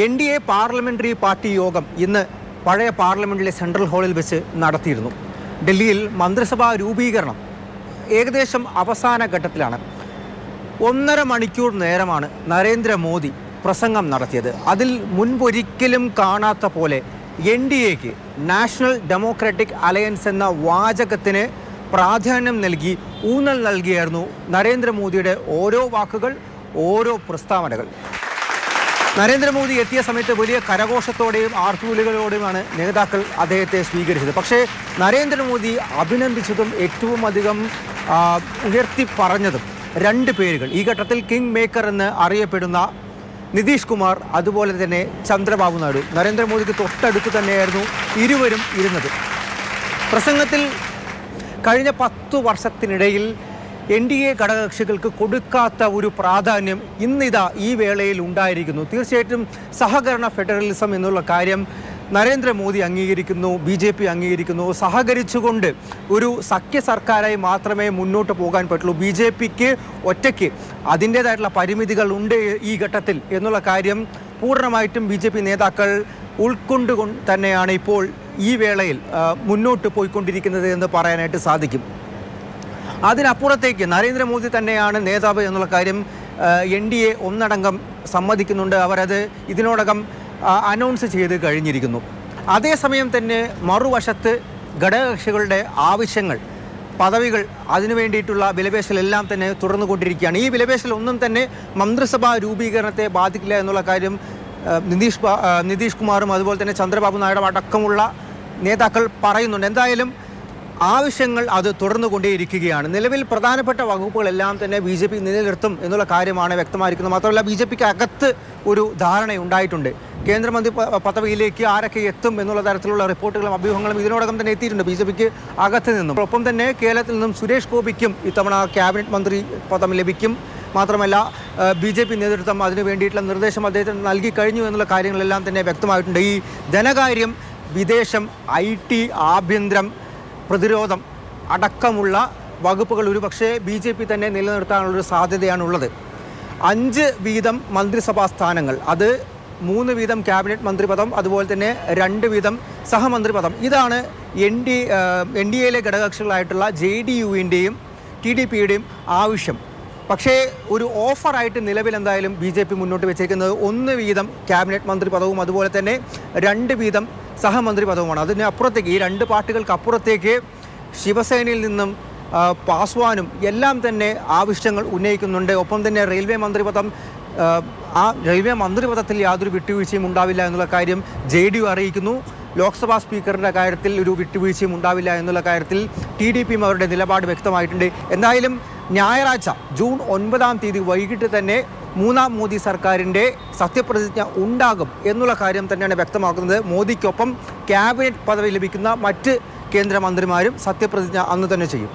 N D A parliamentary party യോഗം ഇന്ന് പഴയ പാർലമെന്റിലെ സെൻട്രൽ ഹാളിൽ വെച്ച് നടത്തിയിരുന്നു. ഡൽഹിയിൽ മന്ത്രിസഭാ രൂപീകരണം ഏകദേശം അവസാന ഘട്ടത്തിലാണ്. ഒന്നര മണിക്കൂർ നേരമാണ് നരേന്ദ്രമോദി പ്രസംഗം നടത്തിയത്. അതിൽ മുൻപൊരിക്കലും കാണാത്ത പോലെ എൻ ഡി എക്ക് നാഷണൽ ഡെമോക്രാറ്റിക് അലയൻസ് എന്ന വാചകത്തിന് പ്രാധാന്യം നൽകി ഊന്നൽ നൽകിയായിരുന്നു നരേന്ദ്രമോദിയുടെ ഓരോ വാക്കുകൾ ഓരോ പ്രസ്താവനകൾ. നരേന്ദ്രമോദി എത്തിയ സമയത്ത് വലിയ കരഘോഷത്തോടെയും ആർത്തൂലുകളോടെയുമാണ് നേതാക്കൾ അദ്ദേഹത്തെ സ്വീകരിച്ചത്. പക്ഷേ നരേന്ദ്രമോദി അഭിനന്ദിച്ചതും ഏറ്റവും അധികം ഉയർത്തി പറഞ്ഞതും രണ്ട് പേരുകൾ. ഈ ഘട്ടത്തിൽ കിങ് മേക്കർ എന്ന് അറിയപ്പെടുന്ന നിതീഷ് കുമാർ അതുപോലെ തന്നെ ചന്ദ്രബാബു നായിഡു. നരേന്ദ്രമോദിക്ക് തൊട്ടടുത്ത് തന്നെയായിരുന്നു ഇരുവരും ഇരുന്നത്. പ്രസംഗത്തിൽ കഴിഞ്ഞ പത്തു വർഷത്തിനിടയിൽ എൻ ഡി എ ഘടകകക്ഷികൾക്ക് കൊടുക്കാത്ത ഒരു പ്രാധാന്യം ഇന്നിതാ ഈ വേളയിൽ ഉണ്ടായിരിക്കുന്നു. തീർച്ചയായിട്ടും സഹകരണ ഫെഡറലിസം എന്നുള്ള കാര്യം നരേന്ദ്രമോദി അംഗീകരിക്കുന്നു ബി ജെ പി അംഗീകരിക്കുന്നു. സഹകരിച്ചുകൊണ്ട് ഒരു സഖ്യ സർക്കാരായി മാത്രമേ മുന്നോട്ട് പോകാൻ പറ്റുള്ളൂ. ബി ജെ പിക്ക് ഒറ്റയ്ക്ക് അതിന്റേതായിട്ടുള്ള പരിമിതികൾ ഉണ്ട് ഈ ഘട്ടത്തിൽ എന്നുള്ള കാര്യം പൂർണമായിട്ടും ബി ജെ പി നേതാക്കൾ ഉൾക്കൊണ്ടുകൊണ്ട് തന്നെയാണ് ഇപ്പോൾ ഈ വേളയിൽ മുന്നോട്ട് പോയിക്കൊണ്ടിരിക്കുന്നത് എന്ന് പറയാനായിട്ട് സാധിക്കും. അതിനപ്പുറത്തേക്ക് നരേന്ദ്രമോദി തന്നെയാണ് നേതാവ് എന്നുള്ള കാര്യം എൻ ഡി എ ഒന്നടങ്കം സമ്മതിക്കുന്നുണ്ട്. അവരത് ഇതിനോടകം അനൗൺസ് ചെയ്ത് കഴിഞ്ഞിരിക്കുന്നു. അതേസമയം തന്നെ മറുവശത്ത് ഘടകകക്ഷികളുടെ ആവശ്യങ്ങൾ പദവികൾ അതിനു വേണ്ടിയിട്ടുള്ള വിലപേശലെല്ലാം തന്നെ തുടർന്നുകൊണ്ടിരിക്കുകയാണ്. ഈ വിലപേശൽ ഒന്നും തന്നെ മന്ത്രിസഭാ രൂപീകരണത്തെ ബാധിക്കില്ല എന്നുള്ള കാര്യം നിതീഷ് നിതീഷ് കുമാറും അതുപോലെ തന്നെ ചന്ദ്രബാബു നായിഡു അടക്കമുള്ള നേതാക്കൾ പറയുന്നുണ്ട്. എന്തായാലും ആവശ്യങ്ങൾ അത് തുടർന്നുകൊണ്ടേയിരിക്കുകയാണ്. നിലവിൽ പ്രധാനപ്പെട്ട വകുപ്പുകളെല്ലാം തന്നെ ബി ജെ പി നിലനിർത്തും എന്നുള്ള കാര്യമാണ് വ്യക്തമായിരിക്കുന്നത്. മാത്രമല്ല ബി ജെ പിക്ക് അകത്ത് ഒരു ധാരണ ഉണ്ടായിട്ടുണ്ട്. കേന്ദ്രമന്ത്രി പദവിയിലേക്ക് ആരൊക്കെ എത്തും എന്നുള്ള തരത്തിലുള്ള റിപ്പോർട്ടുകളും അഭ്യൂഹങ്ങളും ഇതിനോടകം തന്നെ എത്തിയിട്ടുണ്ട് ബി ജെ പിക്ക് അകത്ത് നിന്നും. ഒപ്പം തന്നെ കേരളത്തിൽ നിന്നും സുരേഷ് ഗോപിക്കും ഇത്തവണ ക്യാബിനറ്റ് മന്ത്രി പദം ലഭിക്കും. മാത്രമല്ല ബി ജെ പി നേതൃത്വം അതിനു വേണ്ടിയിട്ടുള്ള നിർദ്ദേശം അദ്ദേഹത്തിന് നൽകി കഴിഞ്ഞു എന്നുള്ള കാര്യങ്ങളെല്ലാം തന്നെ വ്യക്തമായിട്ടുണ്ട്. ഈ ധനകാര്യം വിദേശം ഐ ടി ആഭ്യന്തരം പ്രതിരോധം അടക്കമുള്ള വകുപ്പുകൾ ഒരുപക്ഷെ ബി ജെ പി തന്നെ നിലനിർത്താനുള്ളൊരു സാധ്യതയാണുള്ളത്. അഞ്ച് വീതം മന്ത്രിസഭാ സ്ഥാനങ്ങൾ. അത് മൂന്ന് വീതം ക്യാബിനറ്റ് മന്ത്രിപദം അതുപോലെ തന്നെ രണ്ട് വീതം സഹമന്ത്രിപദം. ഇതാണ് എൻ ഡി എൻ ഡി എയിലെ ഘടകകക്ഷികളായിട്ടുള്ള ജെ ഡി യുവിന്റെയും ടി ഡി പിയുടെയും ആവശ്യം. പക്ഷേ ഒരു ഓഫറായിട്ട് നിലവിൽ എന്തായാലും ബി ജെ പി മുന്നോട്ട് വെച്ചേക്കുന്നത് ഒന്ന് വീതം ക്യാബിനറ്റ് മന്ത്രി പദവും അതുപോലെ തന്നെ രണ്ട് വീതം സഹമന്ത്രി പദവുമാണ് അതിന് അപ്പുറത്തേക്ക് ഈ രണ്ട് പാർട്ടികൾക്ക് അപ്പുറത്തേക്ക് ശിവസേനയിൽ നിന്നും പാസ്വാനും എല്ലാം തന്നെ ആവശ്യങ്ങൾ ഉന്നയിക്കുന്നുണ്ട്. ഒപ്പം തന്നെ റെയിൽവേ മന്ത്രിപദം ആ, റെയിൽവേ മന്ത്രിപദത്തിൽ യാതൊരു വിട്ടുവീഴ്ചയും ഉണ്ടാവില്ല എന്നുള്ള കാര്യം ജെ ഡി യു അറിയിക്കുന്നു. ലോക്സഭാ സ്പീക്കറിന്റെ കാര്യത്തിൽ ഒരു വിട്ടുവീഴ്ചയും ഉണ്ടാവില്ല എന്നുള്ള കാര്യത്തിൽ ടി ഡി പിയും അവരുടെ നിലപാട് വ്യക്തമായിട്ടുണ്ട്. എന്തായാലും ഞായറാഴ്ച ജൂൺ ഒൻപതാം തീയതി വൈകിട്ട് തന്നെ മൂന്നാം മോദി സർക്കാരിന്റെ സത്യപ്രതിജ്ഞ ഉണ്ടാകും എന്നുള്ള കാര്യം തന്നെയാണ് വ്യക്തമാക്കുന്നത്. മോദിക്കൊപ്പം ക്യാബിനറ്റ് പദവി ലഭിക്കുന്ന മറ്റ് കേന്ദ്രമന്ത്രിമാരും സത്യപ്രതിജ്ഞ അന്ന് തന്നെ ചെയ്യും.